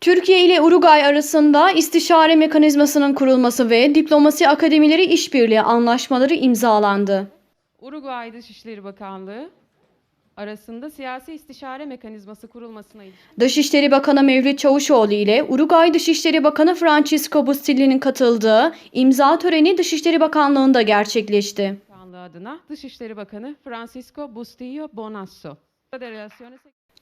Türkiye ile Uruguay arasında istişare mekanizmasının kurulması ve diplomasi akademileri işbirliği anlaşmaları imzalandı. Uruguay Dışişleri Bakanlığı arasında siyasi istişare mekanizması kurulmasına ilişkin Dışişleri Bakanı Mevlüt Çavuşoğlu ile Uruguay Dışişleri Bakanı Francisco Bustilli'nin katıldığı imza töreni Dışişleri Bakanlığı'nda gerçekleşti. Bakanlığı adına Dışişleri Bakanı Francisco Bustillo Bonasso.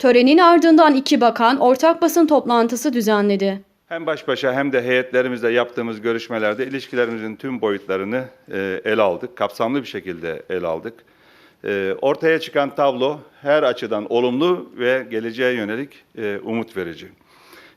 Törenin ardından iki bakan ortak basın toplantısı düzenledi. Hem baş başa hem de heyetlerimizle yaptığımız görüşmelerde ilişkilerimizin tüm boyutlarını e, ele aldık. Kapsamlı bir şekilde ele aldık. E, ortaya çıkan tablo her açıdan olumlu ve geleceğe yönelik e, umut verici.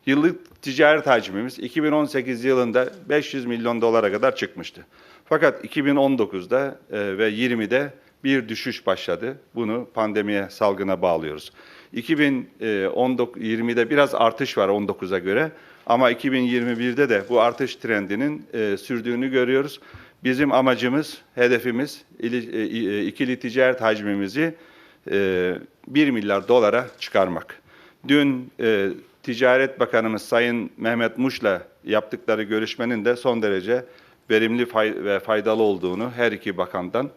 Yıllık ticaret hacmimiz 2018 yılında 500 milyon dolara kadar çıkmıştı. Fakat 2019'da e, ve 20'de bir düşüş başladı. Bunu pandemiye, salgına bağlıyoruz. 2020'de biraz artış var 19'a göre ama 2021'de de bu artış trendinin e, sürdüğünü görüyoruz. Bizim amacımız, hedefimiz e, e, ikili ticaret hacmimizi e, 1 milyar dolara çıkarmak. Dün e, Ticaret Bakanımız Sayın Mehmet Muş'la yaptıkları görüşmenin de son derece verimli ve faydalı olduğunu her iki bakandan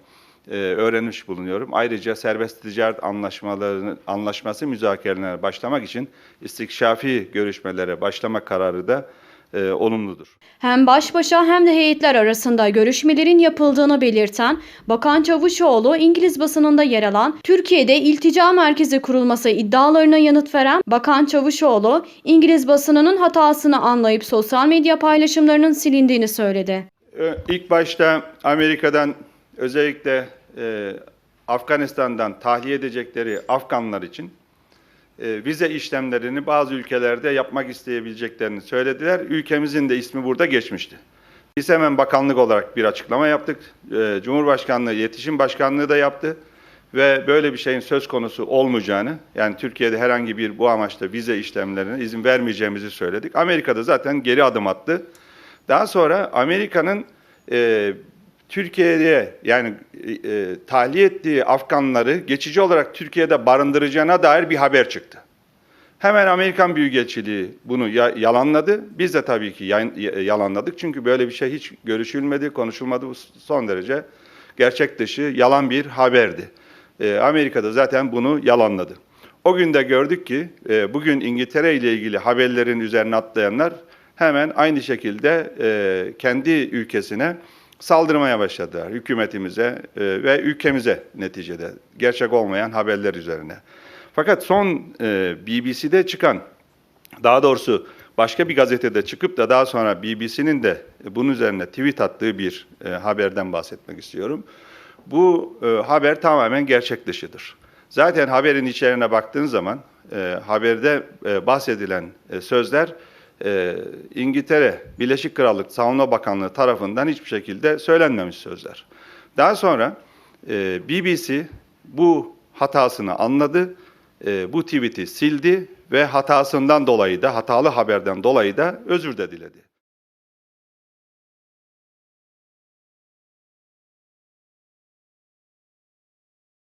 e, öğrenmiş bulunuyorum. Ayrıca serbest ticaret anlaşmalarını anlaşması müzakerelerine başlamak için istikşafi görüşmelere başlama kararı da e, olumludur. Hem baş başa hem de heyetler arasında görüşmelerin yapıldığını belirten Bakan Çavuşoğlu, İngiliz basınında yer alan Türkiye'de iltica merkezi kurulması iddialarına yanıt veren Bakan Çavuşoğlu, İngiliz basınının hatasını anlayıp sosyal medya paylaşımlarının silindiğini söyledi. Ö- İlk başta Amerika'dan özellikle e, Afganistan'dan tahliye edecekleri Afganlar için e, vize işlemlerini bazı ülkelerde yapmak isteyebileceklerini söylediler. Ülkemizin de ismi burada geçmişti. Biz hemen bakanlık olarak bir açıklama yaptık. E, Cumhurbaşkanlığı, İletişim Başkanlığı da yaptı. Ve böyle bir şeyin söz konusu olmayacağını, yani Türkiye'de herhangi bir bu amaçla vize işlemlerine izin vermeyeceğimizi söyledik. Amerika'da zaten geri adım attı. Daha sonra Amerika'nın e, Türkiye'ye yani e, tahliye ettiği Afganları geçici olarak Türkiye'de barındıracağına dair bir haber çıktı. Hemen Amerikan Büyükelçiliği bunu ya- yalanladı. Biz de tabii ki yan- y- yalanladık. Çünkü böyle bir şey hiç görüşülmedi, konuşulmadı. Bu son derece gerçek dışı yalan bir haberdi. E, Amerika'da zaten bunu yalanladı. O gün de gördük ki e, bugün İngiltere ile ilgili haberlerin üzerine atlayanlar hemen aynı şekilde e, kendi ülkesine saldırmaya başladılar. Hükümetimize e, ve ülkemize neticede gerçek olmayan haberler üzerine. Fakat son e, BBC'de çıkan, daha doğrusu başka bir gazetede çıkıp da daha sonra BBC'nin de bunun üzerine tweet attığı bir e, haberden bahsetmek istiyorum. Bu haber tamamen gerçek dışıdır. Zaten haberin içeriğine baktığın zaman haberde bahsedilen sözler e, İngiltere Birleşik Krallık Savunma Bakanlığı tarafından hiçbir şekilde söylenmemiş sözler. Daha sonra e, BBC bu hatasını anladı, e, bu tweet'i sildi ve hatasından dolayı da hatalı haberden dolayı da özür de diledi.